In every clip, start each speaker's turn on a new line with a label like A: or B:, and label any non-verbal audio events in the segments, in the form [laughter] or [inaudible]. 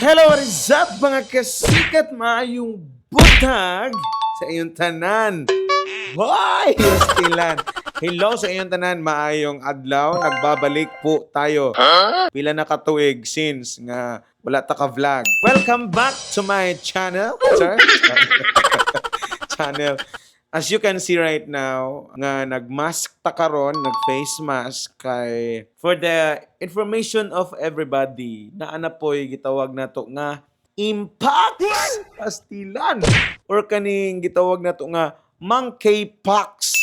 A: Hello, what is up mga kasikat maayong butag sa iyong tanan. Hoy, Yustilan. Hello sa iyong tanan, maayong adlaw. Nagbabalik po tayo. Pila na katuig since nga wala ta ka vlog. Welcome back to my channel, sir. [laughs] channel. As you can see right now, nga nagmask ta karon, nag-face mask kay for the information of everybody, na ana po'y gitawag nato nga impact pastilan or kaning gitawag nato nga monkeypox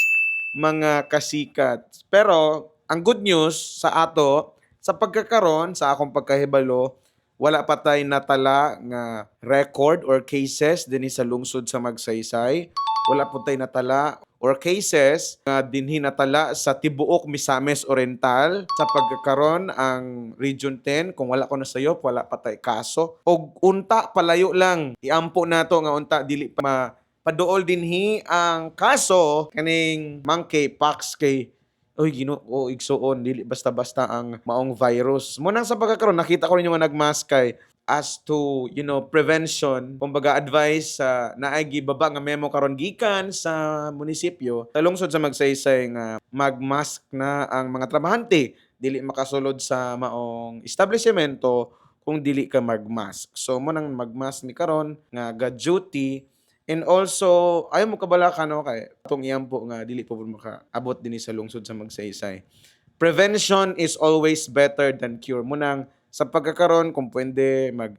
A: mga kasikat. Pero ang good news sa ato sa pagkakaron sa akong pagkahibalo wala pa tay natala nga record or cases dinhi sa lungsod sa Magsaysay. Wala po tay natala. Or cases nga dinhi natala sa tibuok Misamis Oriental. Sa pagkakaron ang Region 10 kung wala ko na sayo wala pa tay kaso. Og unta palayo lang. Iampo nato nga unta dili pa ma paduol dinhi ang kaso. Kaning monkeypox kay Oy, ginoo, igsuon, dili basta-basta ang maong virus. Munang sa pagkakaroon, nakita ko rin yung nagmask kay as to, you know, prevention. Kumbaga, advice sa naay gibaba nga memo karon gikan sa munisipyo. Talungsod sa magsaysay nga magmask na ang mga trabahante. Dili makasulod sa maong establishmento kung dili ka magmask. So, mo nang magmask ni karon nga ga duty And also, ayaw mo kabala ka no kay itong iyang po nga dili po makaabot din sa lungsod sa magsaysay. Prevention is always better than cure. Munang sa pagkakaroon kung pwede mag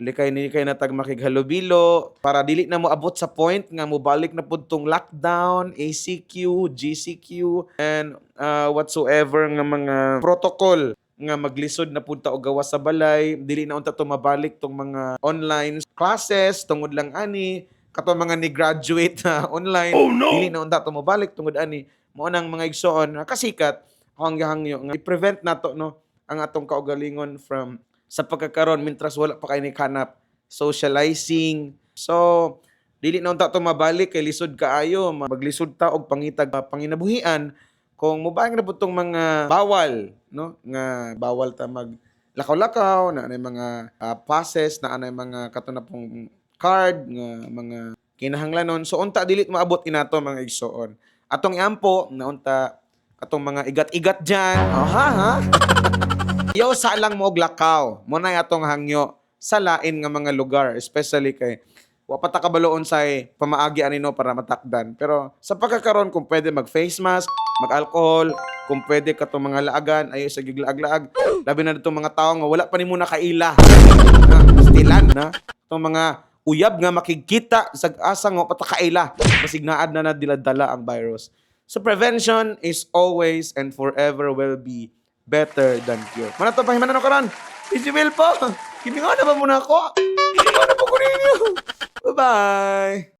A: likay ni kay natag makighalubilo para dili na mo abot sa point nga mobalik na pud tong lockdown, ACQ, GCQ and uh, whatsoever nga mga protocol nga maglisod na punta og gawas sa balay dili na unta to mabalik tong mga online classes tungod lang ani kato mga ni graduate na [laughs] online oh, no! dili na unta to mobalik tungod ani mo nang mga igsoon kasikat ang gahangyo nga i-prevent nato no ang atong kaugalingon from sa pagkakaroon mintras wala pa kay ni kanap. Socializing. So dili na unta to mabalik kay lisod kaayo. Maglisod ta og pangitag uh, panginabuhian. Kung mubang na putong mga bawal no? Nga bawal ta mag lakaw-lakaw na anay mga uh, passes na anay mga kato na pong card nga mga kinahanglanon. So unta dilit maabot inato mga igsoon. Atong iampo na unta atong mga igat-igat diyan oh, ha ha [laughs] yo sa lang mo og lakaw mo na atong hangyo. Sa lain nga mga lugar especially kay wa pa ta kabaloon sa pamaagi anino para matakdan. Pero sa pagkakaroon kung pwede mag face mask mag alcohol kung pwede ka tong mga laagan ayo sa giglaag-laag. Labi na itong mga tao nga wala pa nimo nakaila na stilan na. Itong mga uyab nga makikita sa asa nga patakaila basig naad na nadiladala ang virus. So prevention is always and forever will be better than cure. Mana to pahimanan ko karon? Isibel po. Kimingaw na ba muna ako? Kimingaw na po ko ninyo. Bye-bye.